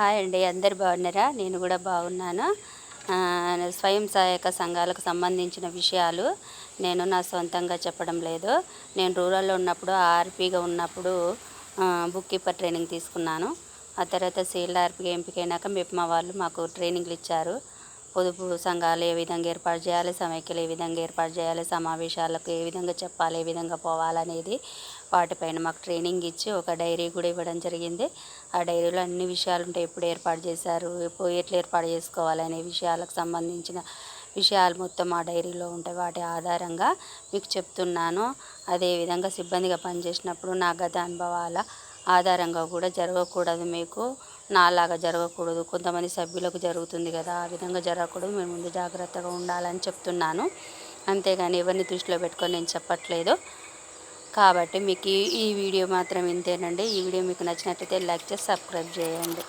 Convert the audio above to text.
Hi అండి అందరు బాగున్నారా? నేను కూడా బాగున్నాను. స్వయం సహాయక సంఘాలకు సంబంధించిన విషయాలు నేను నా సొంతంగా చెప్పడం లేదు. నేను రూరల్లో ఉన్నప్పుడు ఆర్పీగా ఉన్నప్పుడు బుక్ కీపర్ ట్రైనింగ్ తీసుకున్నాను. ఆ తర్వాత సీల్డ్ ఆర్పీగా ఎంపికైనాక మిప్మా వాళ్ళు మాకు ట్రైనింగ్లు ఇచ్చారు. పొదుపు సంఘాలు ఏ విధంగా ఏర్పాటు చేయాలి సమైక్యలు ఏ విధంగా ఏర్పాటు చేయాలి సమావేశాలకు ఏ విధంగా చెప్పాలి ఏ విధంగా పోవాలనేది వాటిపైన మాకు ట్రైనింగ్ ఇచ్చి ఒక డైరీ కూడా ఇవ్వడం జరిగింది. ఆ డైరీలో అన్ని విషయాలు ఉంటాయి ఎప్పుడు ఏర్పాటు చేశారు ఎప్పుడు ఎట్లా ఏర్పాటు చేసుకోవాలనే విషయాలకు సంబంధించిన విషయాలు మొత్తం ఆ డైరీలో ఉంటాయి వాటి ఆధారంగా మీకు చెప్తున్నాను. అదేవిధంగా సిబ్బందిగా పనిచేసినప్పుడు నా గత అనుభవాల ఆధారంగా కూడా జరగకూడదు మీకు. నాలాగా జరగకూడదు. కొంతమంది సభ్యులకు జరుగుతుంది కదా. ఆ విధంగా జరగకూడదు. మీరు ముందు జాగ్రత్తగా ఉండాలని చెప్తున్నాను. అంతేగాని ఎవరిని దృష్టిలో పెట్టుకొని నేను చెప్పట్లేదు. కాబట్టి మీకు ఈ ఈ వీడియో మాత్రం ఇంతేనండి. ఈ వీడియో మీకు నచ్చినట్లయితే లైక్ చేసి సబ్స్క్రైబ్ చేయండి.